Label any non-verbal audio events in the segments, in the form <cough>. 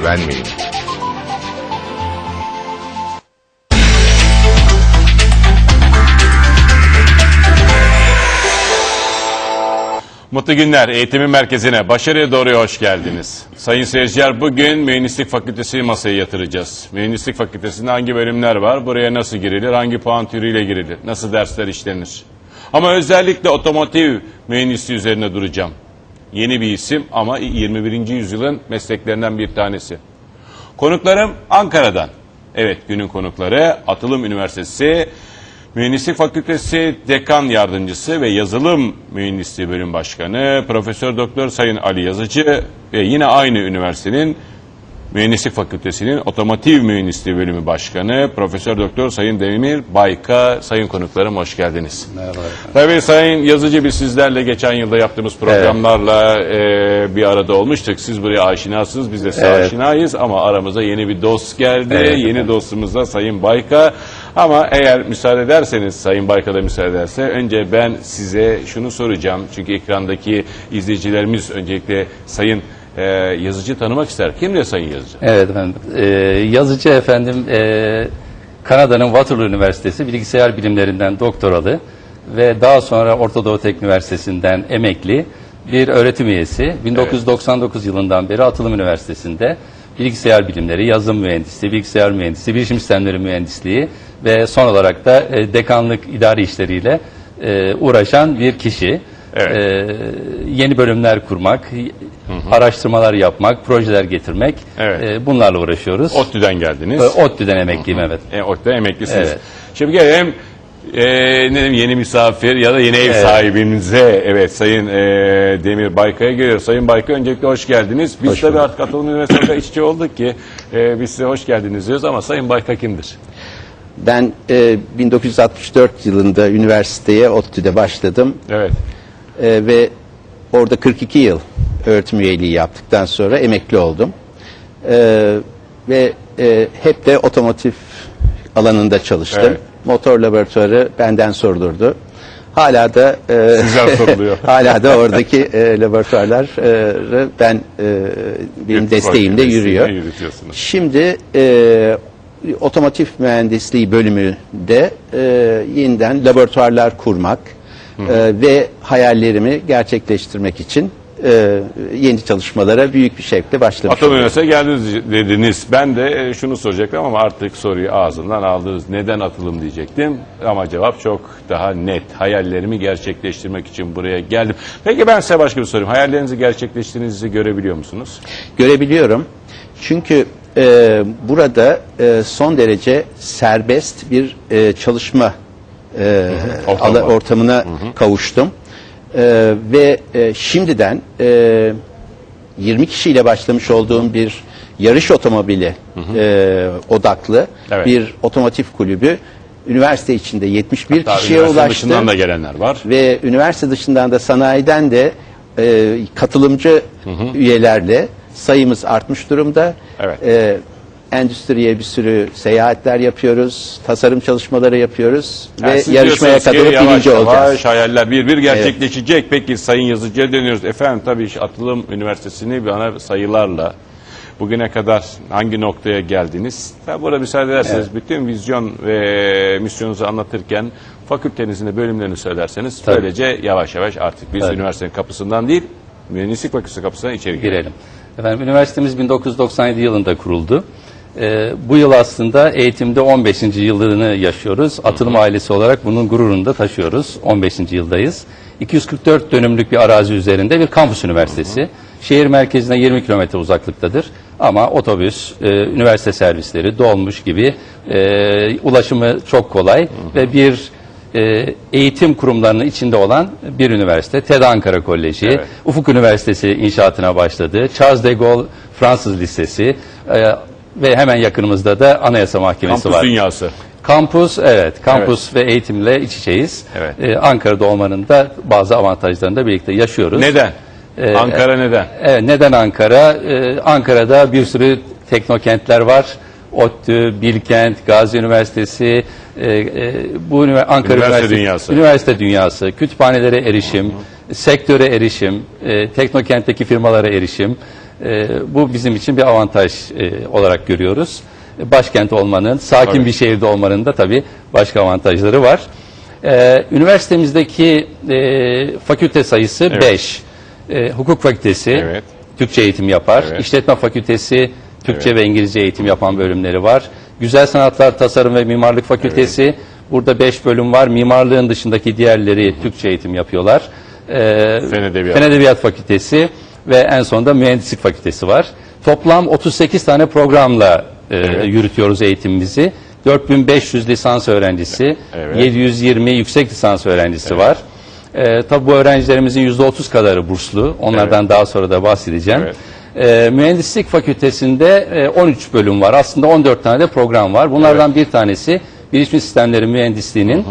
güvenmeyin. Mutlu günler. Eğitimin merkezine, başarıya doğru hoş geldiniz. Sayın seyirciler, bugün Mühendislik Fakültesi masaya yatıracağız. Mühendislik Fakültesi'nde hangi bölümler var, buraya nasıl girilir, hangi puan türüyle girilir, nasıl dersler işlenir? Ama özellikle otomotiv mühendisliği üzerine duracağım. Yeni bir isim ama 21. yüzyılın mesleklerinden bir tanesi. Konuklarım Ankara'dan. Evet günün konukları Atılım Üniversitesi Mühendislik Fakültesi Dekan Yardımcısı ve Yazılım Mühendisliği Bölüm Başkanı Profesör Doktor Sayın Ali Yazıcı ve yine aynı üniversitenin Mühendislik Fakültesi'nin Otomotiv Mühendisliği Bölümü Başkanı Profesör Doktor Sayın Demir Bayka. Sayın konuklarım hoş geldiniz. Merhaba. Tabii Sayın Yazıcı biz sizlerle geçen yılda yaptığımız programlarla e, bir arada olmuştuk. Siz buraya aşinasınız, biz de size Evet. aşinayız ama aramıza yeni bir dost geldi. Evet, yeni efendim. dostumuz da Sayın Bayka. Ama eğer müsaade ederseniz, Sayın Bayka da müsaade ederse önce ben size şunu soracağım. Çünkü ekrandaki izleyicilerimiz öncelikle Sayın e, Yazıcı tanımak ister. Kimdir Sayın Yazıcı? Evet efendim. Ee, yazıcı efendim e, Kanada'nın Waterloo Üniversitesi Bilgisayar Bilimlerinden doktoralı ve daha sonra Orta Doğu Teknik Üniversitesi'nden emekli bir öğretim üyesi. 1999 yılından beri Atılım Üniversitesi'nde bilgisayar bilimleri, yazılım mühendisliği, bilgisayar mühendisliği, bilişim sistemleri mühendisliği ve son olarak da e, dekanlık idari işleriyle e, uğraşan bir kişi. Evet. Ee, yeni bölümler kurmak, araştırmalar yapmak, projeler getirmek Evet. e, bunlarla uğraşıyoruz. ODTÜ'den geldiniz. Ee, ODTÜ'den emekliyim evet. E, ODTÜ'den emeklisiniz. Evet. Şimdi gelelim e, ne diyeyim, yeni misafir ya da yeni ev Evet. sahibimize evet Sayın e, Demir Bayka'ya geliyoruz. Sayın Bayka öncelikle hoş geldiniz. Biz Hoş tabii bulduk. artık Atılım Üniversitesi'nde iç içe olduk ki e, biz size hoş geldiniz diyoruz ama Sayın Bayka kimdir? Ben e, 1964 yılında üniversiteye ODTÜ'de başladım Evet. E, ve orada 42 yıl öğretim üyeliği yaptıktan sonra emekli oldum. E, ve e, hep de otomotiv alanında çalıştım. Evet. Motor laboratuvarı benden sorulurdu. Hala da e, Sizden <laughs> soruluyor. hala da oradaki e, laboratuvarları ben e, benim desteğimle Fakültesinde yürüyor. Şimdi e, otomotiv mühendisliği bölümünde e, yeniden laboratuvarlar kurmak e, ve hayallerimi gerçekleştirmek için e, yeni çalışmalara büyük bir şevkle başlamış oldum. Üniversitesi'ne geldiniz dediniz. Ben de e, şunu soracaktım ama artık soruyu ağzından aldınız. Neden atılım diyecektim ama cevap çok daha net. Hayallerimi gerçekleştirmek için buraya geldim. Peki ben size başka bir sorayım. Hayallerinizi gerçekleştirdiğinizi görebiliyor musunuz? Görebiliyorum. Çünkü e, burada e, son derece serbest bir e, çalışma e, Ortam ala- var. ortamına kavuştum. E, ve e, şimdiden e, 20 kişiyle başlamış olduğum bir yarış otomobili e, odaklı Evet. bir otomotiv kulübü üniversite içinde 71 Daha kişiye üniversite ulaştı dışından da gelenler var. ve üniversite dışından da sanayiden de e, katılımcı üyelerle sayımız artmış durumda. Evet. E, endüstriye bir sürü seyahatler yapıyoruz, tasarım çalışmaları yapıyoruz Yani ve yarışmaya katılıp yavaş birinci yavaş olacağız. hayaller bir bir gerçekleşecek. Peki Sayın Yazıcı'ya dönüyoruz. Efendim tabii Atılım Üniversitesi'ni bana sayılarla bugüne kadar hangi noktaya geldiniz? Tabii burada müsaade ederseniz bütün vizyon ve misyonunuzu anlatırken fakültenizin de bölümlerini söylerseniz Tabii. böylece yavaş yavaş artık biz Tabii. üniversitenin kapısından değil mühendislik fakültesi kapısından içeri girelim. Girelim. Efendim üniversitemiz 1997 yılında kuruldu. Ee, bu yıl aslında eğitimde 15. yılını yaşıyoruz. Atılım ailesi olarak bunun gururunu da taşıyoruz. 15. yıldayız. 244 dönümlük bir arazi üzerinde bir kampüs üniversitesi. Şehir merkezine 20 kilometre uzaklıktadır. Ama otobüs, e, üniversite servisleri, dolmuş gibi e, ulaşımı çok kolay ve bir e, eğitim kurumlarının içinde olan bir üniversite. TED Ankara Koleji, Evet. Ufuk Üniversitesi inşaatına başladı. Charles de Gaulle Fransız Lisesi e, ve hemen yakınımızda da Anayasa Mahkemesi Kampüs var. dünyası. Kampus, evet, kampus ve eğitimle iç içeyiz. Evet. E, Ankara'da olmanın da bazı avantajlarını da birlikte yaşıyoruz. Neden? Ee, Ankara neden? Evet, neden Ankara? Ee, Ankara'da bir sürü teknokentler var. ODTÜ, Bilkent, Gazi Üniversitesi, e, e, bu ünivers- Ankara Üniversite Üniversitesi, dünyası. üniversite dünyası, kütüphanelere erişim, sektöre erişim, e, teknokentteki firmalara erişim, E, bu bizim için bir avantaj e, olarak görüyoruz. E, Başkent olmanın, sakin Tabii. bir şehirde olmanın da tabii başka avantajları var. E, üniversitemizdeki e, fakülte sayısı Evet. 5. E, hukuk fakültesi Evet. Türkçe eğitim yapar. Evet. İşletme fakültesi Türkçe Evet. ve İngilizce eğitim yapan bölümleri var. Güzel Sanatlar, Tasarım ve Mimarlık Fakültesi. Burada 5 bölüm var. Mimarlığın dışındaki diğerleri Türkçe eğitim yapıyorlar. Ee, Fen Edebiyat. Fen Edebiyat Fakültesi ve en sonunda Mühendislik Fakültesi var. Toplam 38 tane programla e, Evet. yürütüyoruz eğitimimizi. 4500 lisans öğrencisi, Evet. 720 yüksek lisans öğrencisi var. Ee, tabii bu öğrencilerimizin %30 kadarı burslu. Onlardan daha sonra da bahsedeceğim. Evet. Ee, mühendislik fakültesinde e, 13 bölüm var. Aslında 14 tane de program var. Bunlardan bir tanesi bilişim sistemleri mühendisliğinin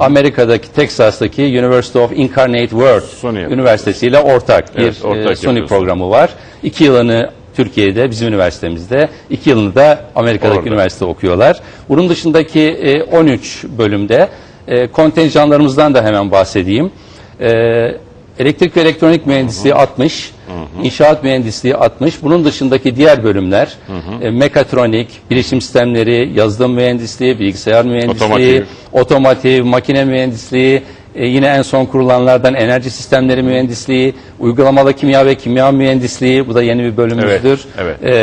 Amerika'daki Texas'taki University of Incarnate Word Sony. Üniversitesi ile ortak Evet, bir ortak e, yapıyorsunuz. programı var. İki yılını Türkiye'de bizim üniversitemizde, iki yılını da Amerika'daki Orada. üniversite okuyorlar. Bunun dışındaki e, 13 bölümde e, kontenjanlarımızdan da hemen bahsedeyim. E, elektrik ve elektronik mühendisliği 60, inşaat mühendisliği 60. Bunun dışındaki diğer bölümler e, mekatronik, bilişim sistemleri, yazılım mühendisliği, bilgisayar mühendisliği, Otomotiv. otomotiv, makine mühendisliği, e, yine en son kurulanlardan enerji sistemleri mühendisliği, uygulamalı kimya ve kimya mühendisliği, bu da yeni bir bölümümüzdür. Evet, evet.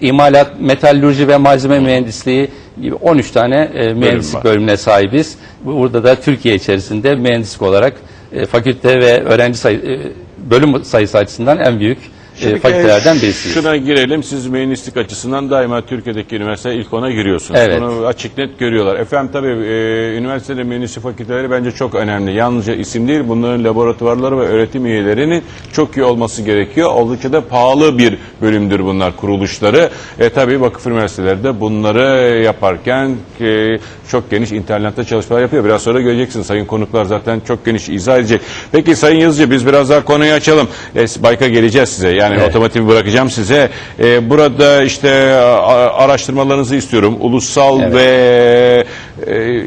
E, imalat, metallurji ve malzeme mühendisliği gibi 13 tane e, mühendislik var. bölümüne sahibiz. Burada da Türkiye içerisinde mühendislik olarak e, fakülte ve öğrenci sayı, e, bölüm sayısı açısından en büyük e, Şimdi, fakültelerden e, birisiyiz. Şuna girelim. Siz mühendislik açısından daima Türkiye'deki üniversite ilk ona giriyorsunuz. Evet. Bunu açık net görüyorlar. Efendim tabii e, üniversitede mühendislik fakülteleri bence çok önemli. Yalnızca isim değil bunların laboratuvarları ve öğretim üyelerinin çok iyi olması gerekiyor. Oldukça da pahalı bir bölümdür bunlar kuruluşları. E tabii vakıf üniversiteleri de bunları yaparken e, çok geniş internette çalışmalar yapıyor. Biraz sonra göreceksiniz. Sayın konuklar zaten çok geniş izah edecek. Peki Sayın Yazıcı biz biraz daha konuyu açalım. E, Bayka geleceğiz size. Yani Evet. otomotivi bırakacağım size. E, burada işte araştırmalarınızı istiyorum. Ulusal Evet. ve e,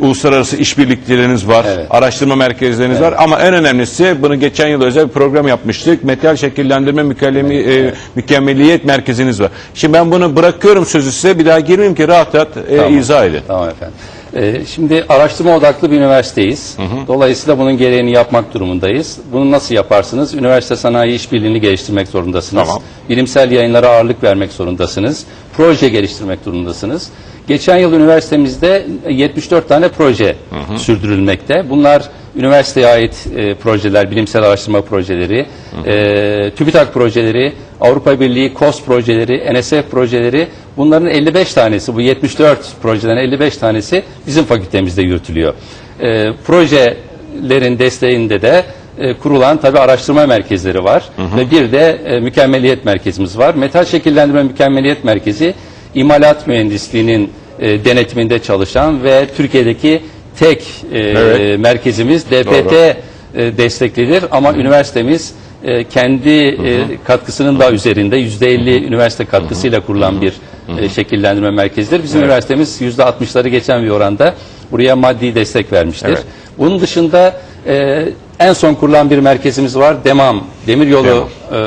uluslararası işbirlikleriniz var. Evet. Araştırma merkezleriniz var. Ama en önemlisi bunu geçen yıl özel bir program yapmıştık. Metal şekillendirme mükellemi, e, mükemmeliyet merkeziniz var. Şimdi ben bunu bırakıyorum sözü size. Bir daha girmeyeyim ki rahat rahat e, Tamam. izah edin. Tamam efendim. Ee, şimdi araştırma odaklı bir üniversiteyiz. Dolayısıyla bunun gereğini yapmak durumundayız. Bunu nasıl yaparsınız? Üniversite sanayi işbirliğini geliştirmek zorundasınız. Tamam. Bilimsel yayınlara ağırlık vermek zorundasınız. Proje geliştirmek durumundasınız. Geçen yıl üniversitemizde 74 tane proje sürdürülmekte. Bunlar üniversiteye ait e, projeler, bilimsel araştırma projeleri, e, TÜBİTAK projeleri, Avrupa Birliği KOS projeleri, NSF projeleri bunların 55 tanesi, bu 74 projeden 55 tanesi bizim fakültemizde yürütülüyor. E, projelerin desteğinde de e, kurulan tabi araştırma merkezleri var ve bir de e, mükemmeliyet merkezimiz var. Metal şekillendirme mükemmeliyet merkezi imalat mühendisliğinin e, denetiminde çalışan ve Türkiye'deki tek e, Evet. merkezimiz DPT e, desteklidir ama üniversitemiz e, kendi e, katkısının da üzerinde %50 üniversite katkısıyla kurulan bir e, şekillendirme merkezidir. Bizim üniversitemiz %60'ları geçen bir oranda buraya maddi destek vermiştir. Evet. Bunun dışında e, en son kurulan bir merkezimiz var. DEMAM, Demiryolu e,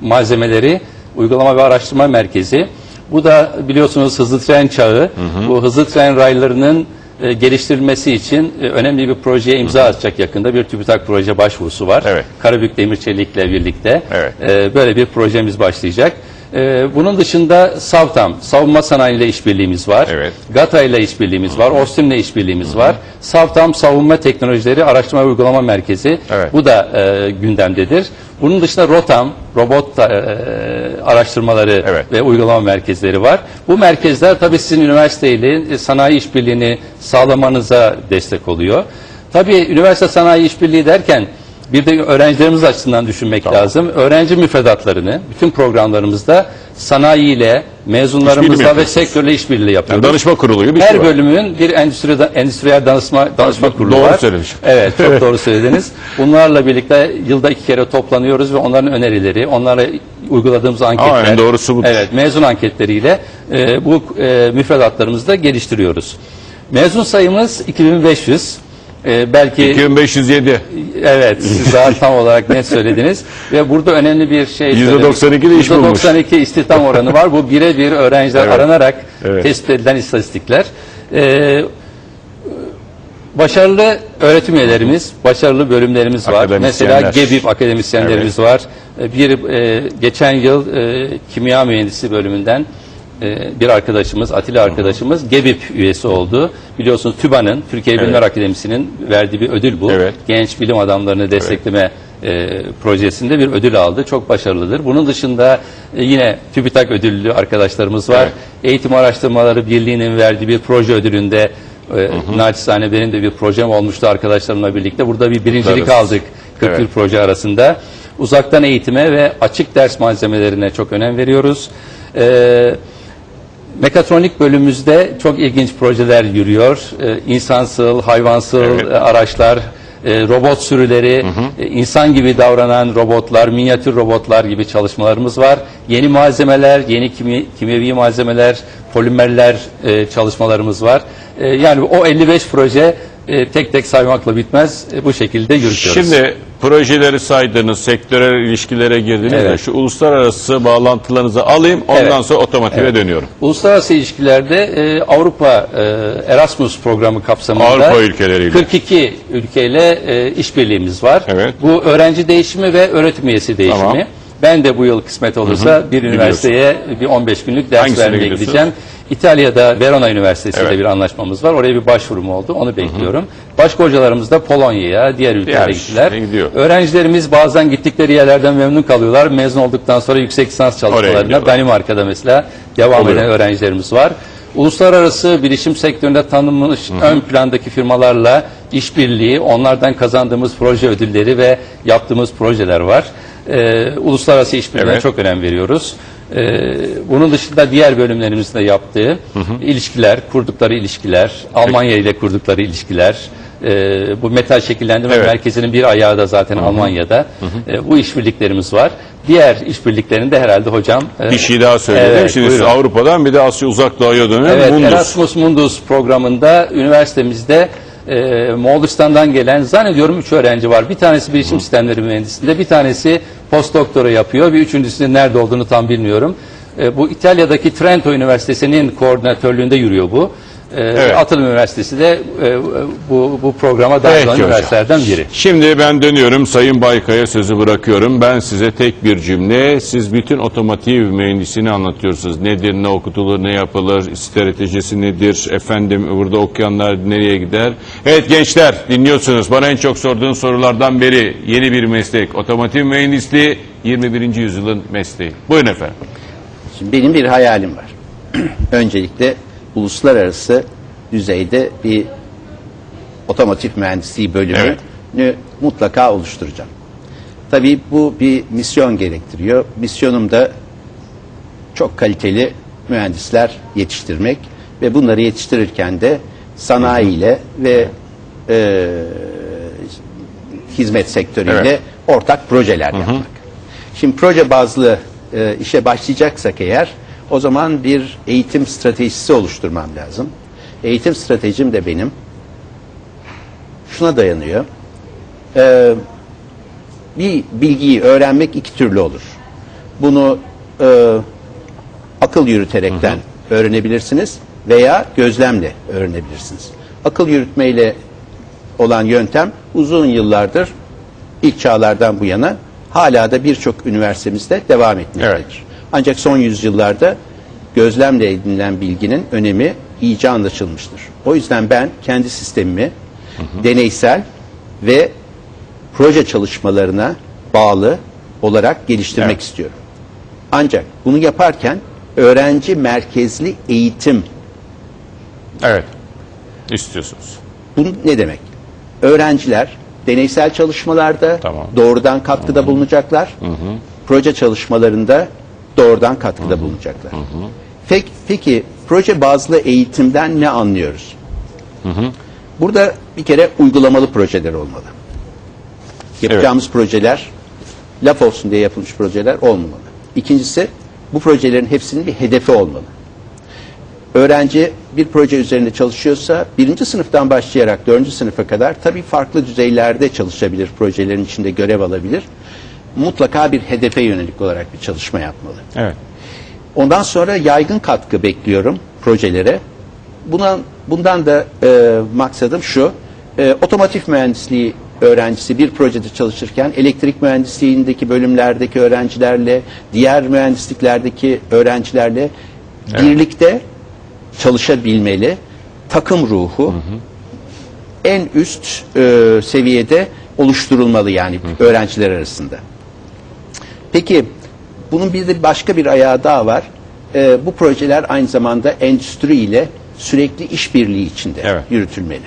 Malzemeleri Uygulama ve Araştırma Merkezi. Bu da biliyorsunuz hızlı tren çağı. Bu hızlı tren raylarının e, geliştirilmesi için e, önemli bir projeye imza atacak yakında bir TÜBİTAK proje başvurusu var. Evet. Karabük Demir Çelik'le birlikte Evet. e, böyle bir projemiz başlayacak. E, bunun dışında Savtam, savunma sanayi ile işbirliğimiz var. Evet. GATA ile işbirliğimiz var. Ostim ile işbirliğimiz var. Savtam Savunma Teknolojileri Araştırma ve Uygulama Merkezi. Evet. Bu da e, gündemdedir. Bunun dışında ROTAM, robot e, araştırmaları Evet. ve uygulama merkezleri var. Bu merkezler tabii sizin üniversiteyle e, sanayi işbirliğini sağlamanıza destek oluyor. Tabii üniversite sanayi işbirliği derken bir de öğrencilerimiz açısından düşünmek lazım. Öğrenci müfredatlarını bütün programlarımızda sanayi ile İşbirliği mi mezunlarımızla ve sektörle işbirliği Yani yapıyoruz. danışma kurulu gibi bir Her şey var. bölümün bir endüstri, endüstriyel danışma, danışma kurulu Doğru var. söylemişim. Evet, <laughs> çok doğru söylediniz. Bunlarla birlikte yılda iki kere toplanıyoruz ve onların önerileri, onlarla uyguladığımız anketler. en doğrusu budur. Evet, mezun anketleriyle e, bu e, müfredatlarımızı da geliştiriyoruz. Mezun sayımız 2500. E, belki 2507. Evet, siz daha tam olarak net söylediniz. Ve burada önemli bir şey %92 söyledik. de iş bulmuş. %92 istihdam oranı var. Bu birebir öğrenciler Evet. aranarak Evet. tespit edilen istatistikler. Ee, başarılı öğretim üyelerimiz, başarılı bölümlerimiz var. Akademisyenler. Mesela GEBİP akademisyenlerimiz var. Ee, Bir e, geçen yıl e, kimya mühendisi bölümünden bir arkadaşımız, Atilla arkadaşımız GEBİP üyesi oldu. Biliyorsunuz TÜBA'nın, Türkiye Bilimler Akademisi'nin verdiği bir ödül bu. Evet. Genç bilim adamlarını destekleme e, projesinde bir ödül aldı. Çok başarılıdır. Bunun dışında e, yine TÜBİTAK ödüllü arkadaşlarımız var. Evet. Eğitim Araştırmaları Birliği'nin verdiği bir proje ödülünde e, naçizane benim de bir projem olmuştu arkadaşlarımla birlikte. Burada bir birincilik Kutlarız. aldık 41 Evet. proje arasında. Uzaktan eğitime ve açık ders malzemelerine çok önem veriyoruz. E, Mekatronik bölümümüzde çok ilginç projeler yürüyor. Ee, insansıl, hayvansıl Evet. e, araçlar, e, robot sürüleri, e, insan gibi davranan robotlar, minyatür robotlar gibi çalışmalarımız var. Yeni malzemeler, yeni kimi, kimyevi malzemeler, polimerler e, çalışmalarımız var. E, yani o 55 proje e, tek tek saymakla bitmez. E, bu şekilde yürütüyoruz. Şimdi projeleri saydınız, sektörel ilişkilere girdiniz de Evet. şu uluslararası bağlantılarınızı alayım ondan Evet. sonra otomotive Evet. dönüyorum. Uluslararası ilişkilerde e, Avrupa e, Erasmus programı kapsamında Avrupa ülkeleriyle. 42 ülkeyle e, işbirliğimiz var. Evet. Bu öğrenci değişimi ve öğretim üyesi değişimi. Tamam. Ben de bu yıl kısmet olursa bir üniversiteye bir 15 günlük ders Hangisine vermeye gidiyorsun? gideceğim. İtalya'da Verona Üniversitesi'nde Evet. bir anlaşmamız var. Oraya bir başvurum oldu. Onu bekliyorum. Başka hocalarımız da Polonya'ya, diğer ülkelere gittiler. gidiyor. Öğrencilerimiz bazen gittikleri yerlerden memnun kalıyorlar. Mezun olduktan sonra yüksek lisans çalışmalarına gidiyorlar. benim arkada mesela devam Oluyor. eden öğrencilerimiz var. Uluslararası bilişim sektöründe tanınmış ön plandaki firmalarla işbirliği, onlardan kazandığımız proje ödülleri ve yaptığımız projeler var. Ee, uluslararası işbirliğine Evet. çok önem veriyoruz. Ee, bunun dışında diğer bölümlerimizde yaptığı ilişkiler, kurdukları ilişkiler, Almanya ile kurdukları ilişkiler, ee, bu metal şekillendirme Evet. merkezinin bir ayağı da zaten Almanya'da. Ee, bu işbirliklerimiz var. Diğer işbirliklerini de herhalde hocam e, Bir şey daha söyledim. Evet, Şimdi buyurun. Avrupa'dan bir de Asya Uzak Doğu'ya dönelim. Evet, Mundus. Erasmus Mundus programında üniversitemizde e, Moğolistan'dan gelen zannediyorum üç öğrenci var. Bir tanesi bilişim sistemleri mühendisliğinde, bir tanesi postdoktora yapıyor, bir üçüncüsünün nerede olduğunu tam bilmiyorum. E, bu İtalya'daki Trento Üniversitesi'nin koordinatörlüğünde yürüyor bu. E, Evet. Atılım Üniversitesi de e, bu, bu programa dahil Peki olan hocam. üniversitelerden biri. Şimdi ben dönüyorum Sayın Baykaya sözü bırakıyorum. Ben size tek bir cümle. Siz bütün otomotiv mühendisliğini anlatıyorsunuz. Nedir, ne okutulur, ne yapılır, stratejisi nedir, efendim burada okuyanlar nereye gider? Evet gençler dinliyorsunuz. Bana en çok sorduğun sorulardan biri yeni bir meslek. Otomotiv mühendisliği 21. yüzyılın mesleği. Buyurun efendim. Şimdi benim bir hayalim var. <clears throat> Öncelikle uluslararası düzeyde bir otomotiv mühendisliği bölümünü mutlaka oluşturacağım. Tabii bu bir misyon gerektiriyor. Misyonum da çok kaliteli mühendisler yetiştirmek ve bunları yetiştirirken de sanayiyle ve e, hizmet sektörüyle Evet. ortak projeler yapmak. Şimdi proje bazlı e, işe başlayacaksak eğer o zaman bir eğitim stratejisi oluşturmam lazım. Eğitim stratejim de benim şuna dayanıyor. E, bir bilgiyi öğrenmek iki türlü olur. Bunu e, akıl yürüterekten öğrenebilirsiniz veya gözlemle öğrenebilirsiniz. Akıl yürütmeyle olan yöntem uzun yıllardır ilk çağlardan bu yana hala da birçok üniversitemizde devam etmektedir. Evet. Ancak son yüzyıllarda gözlemle edinilen bilginin önemi iyice anlaşılmıştır. O yüzden ben kendi sistemimi deneysel ve proje çalışmalarına bağlı olarak geliştirmek Evet. istiyorum. Ancak bunu yaparken öğrenci merkezli eğitim Evet. İstiyorsunuz. Bu ne demek? Öğrenciler deneysel çalışmalarda Tamam. doğrudan katkıda bulunacaklar. Proje çalışmalarında doğrudan katkıda bulunacaklar. Peki, peki proje bazlı eğitimden ne anlıyoruz? Burada bir kere uygulamalı projeler olmalı. Yapacağımız projeler laf olsun diye yapılmış projeler olmamalı. İkincisi bu projelerin hepsinin bir hedefi olmalı. Öğrenci bir proje üzerinde çalışıyorsa birinci sınıftan başlayarak dördüncü sınıfa kadar tabii farklı düzeylerde çalışabilir, projelerin içinde görev alabilir. Mutlaka bir hedefe yönelik olarak bir çalışma yapmalı. Evet. Ondan sonra yaygın katkı bekliyorum projelere. Bundan, bundan da e, maksadım şu, e, otomotiv mühendisliği öğrencisi bir projede çalışırken elektrik mühendisliğindeki bölümlerdeki öğrencilerle, diğer mühendisliklerdeki öğrencilerle birlikte çalışabilmeli. Takım ruhu en üst e, seviyede oluşturulmalı yani öğrenciler arasında. Peki bunun bir de başka bir ayağı daha var. Ee, bu projeler aynı zamanda endüstri ile sürekli işbirliği içinde Evet. yürütülmeli.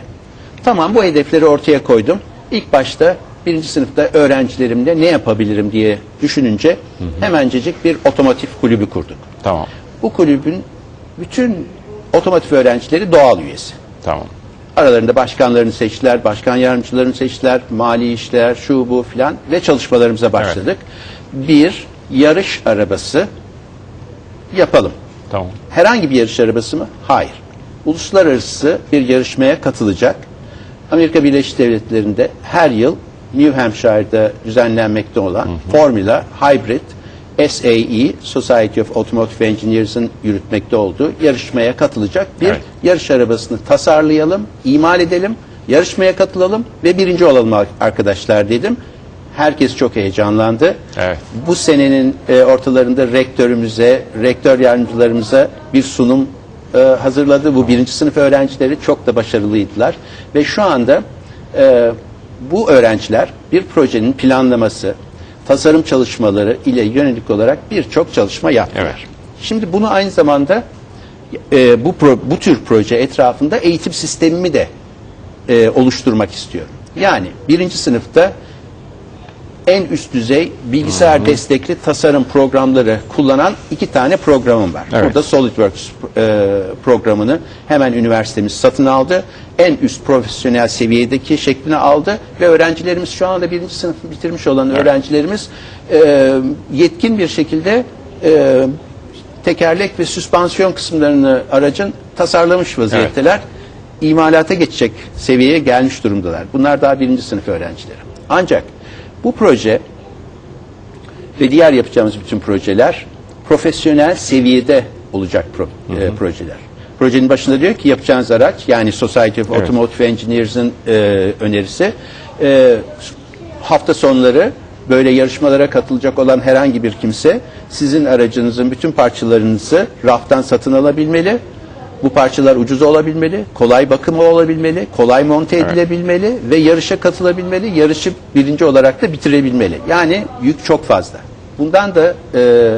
Tamam bu hedefleri ortaya koydum. İlk başta birinci sınıfta öğrencilerimle ne yapabilirim diye düşününce hemencecik bir otomotiv kulübü kurduk. Tamam. Bu kulübün bütün otomotiv öğrencileri doğal üyesi. Tamam. Aralarında başkanlarını seçtiler, başkan yardımcılarını seçtiler, mali işler, şu bu filan ve çalışmalarımıza başladık. Bir yarış arabası yapalım. Tamam. Herhangi bir yarış arabası mı? Hayır. Uluslararası bir yarışmaya katılacak. Amerika Birleşik Devletleri'nde her yıl New Hampshire'da düzenlenmekte olan Formula Hybrid SAE Society of Automotive Engineers'ın yürütmekte olduğu yarışmaya katılacak bir Evet. yarış arabasını tasarlayalım, imal edelim, yarışmaya katılalım ve birinci olalım ar- arkadaşlar dedim. Herkes çok heyecanlandı. Evet. Bu senenin e, ortalarında rektörümüze, rektör yardımcılarımıza bir sunum e, hazırladı. Bu birinci sınıf öğrencileri çok da başarılıydılar. Ve şu anda e, bu öğrenciler bir projenin planlaması, tasarım çalışmaları ile yönelik olarak birçok çalışma yaptılar. Evet. Şimdi bunu aynı zamanda e, bu pro- bu tür proje etrafında eğitim sistemimi de e, oluşturmak istiyorum. Yani birinci sınıfta en üst düzey bilgisayar destekli tasarım programları kullanan iki tane programım var. Evet. Burada SolidWorks e, programını hemen üniversitemiz satın aldı. En üst profesyonel seviyedeki şeklini aldı ve öğrencilerimiz şu anda birinci sınıfı bitirmiş olan öğrencilerimiz e, yetkin bir şekilde e, tekerlek ve süspansiyon kısımlarını aracın tasarlamış vaziyetteler. İmalata geçecek seviyeye gelmiş durumdalar. Bunlar daha birinci sınıf öğrencileri. Ancak bu proje ve diğer yapacağımız bütün projeler profesyonel seviyede olacak pro- e, projeler. Projenin başında diyor ki yapacağınız araç yani Society of Evet. Automotive Engineers'ın e, önerisi e, hafta sonları böyle yarışmalara katılacak olan herhangi bir kimse sizin aracınızın bütün parçalarınızı raftan satın alabilmeli. Bu parçalar ucuz olabilmeli, kolay bakımı olabilmeli, kolay monte edilebilmeli ve yarışa katılabilmeli, yarışı birinci olarak da bitirebilmeli. Yani yük çok fazla. Bundan da e,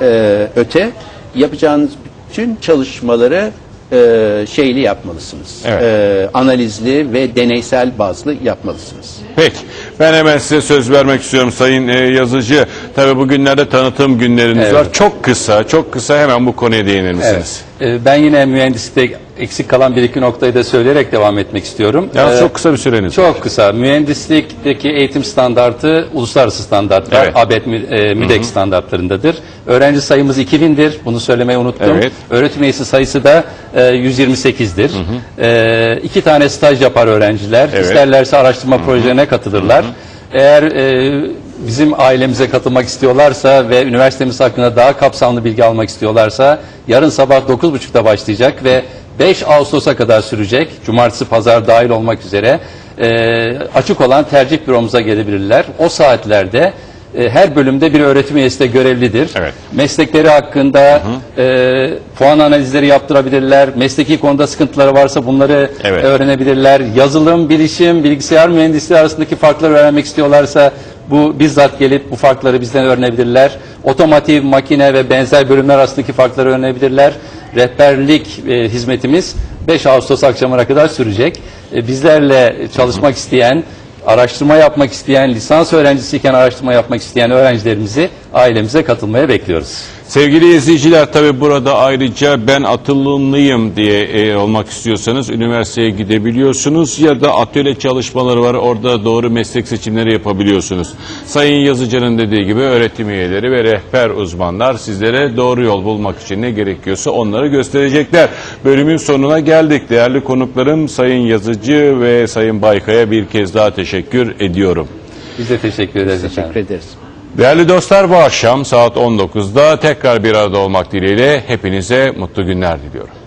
e, öte yapacağınız bütün çalışmaları e, şeyli yapmalısınız. Evet. E, analizli ve deneysel bazlı yapmalısınız. Peki. Ben hemen size söz vermek istiyorum Sayın e, Yazıcı. Tabii bugünlerde tanıtım günleriniz Evet. var. Çok kısa, çok kısa hemen bu konuya değinir misiniz? Ee, Ben yine mühendislikte eksik kalan bir iki noktayı da söyleyerek devam etmek istiyorum. Yalnız Ee, çok kısa bir süreniz var. Çok kısa. Mühendislikteki eğitim standartı uluslararası standartlar. Evet. ABET e, MÜDEK standartlarındadır. Öğrenci sayımız 2000'dir. Bunu söylemeyi unuttum. Evet. Öğretim üyesi sayısı da e, 128'dir. E, iki tane staj yapar öğrenciler. Evet. İsterlerse araştırma projelerine katılırlar. Eğer e, bizim ailemize katılmak istiyorlarsa ve üniversitemiz hakkında daha kapsamlı bilgi almak istiyorlarsa yarın sabah 9.30'da başlayacak ve 5 Ağustos'a kadar sürecek. Cumartesi, pazar dahil olmak üzere e, açık olan tercih büromuza gelebilirler. O saatlerde e, her bölümde bir öğretim üyesi de görevlidir. Evet. Meslekleri hakkında e, puan analizleri yaptırabilirler. Mesleki konuda sıkıntıları varsa bunları Evet. öğrenebilirler. Yazılım, bilişim, bilgisayar mühendisliği arasındaki farkları öğrenmek istiyorlarsa bu bizzat gelip bu farkları bizden öğrenebilirler. Otomotiv, makine ve benzer bölümler arasındaki farkları öğrenebilirler. Rehberlik e, hizmetimiz 5 Ağustos akşamına kadar sürecek. E, bizlerle çalışmak isteyen, araştırma yapmak isteyen, lisans öğrencisiyken araştırma yapmak isteyen öğrencilerimizi ailemize katılmaya bekliyoruz. Sevgili izleyiciler tabi burada ayrıca ben atılımlıyım diye e, olmak istiyorsanız üniversiteye gidebiliyorsunuz ya da atölye çalışmaları var orada doğru meslek seçimleri yapabiliyorsunuz. Sayın Yazıcı'nın dediği gibi öğretim üyeleri ve rehber uzmanlar sizlere doğru yol bulmak için ne gerekiyorsa onları gösterecekler. Bölümün sonuna geldik. Değerli konuklarım Sayın Yazıcı ve Sayın Baykaya bir kez daha teşekkür ediyorum. Biz de teşekkür ederiz efendim. Teşekkür ederiz. Değerli dostlar bu akşam saat 19'da tekrar bir arada olmak dileğiyle hepinize mutlu günler diliyorum.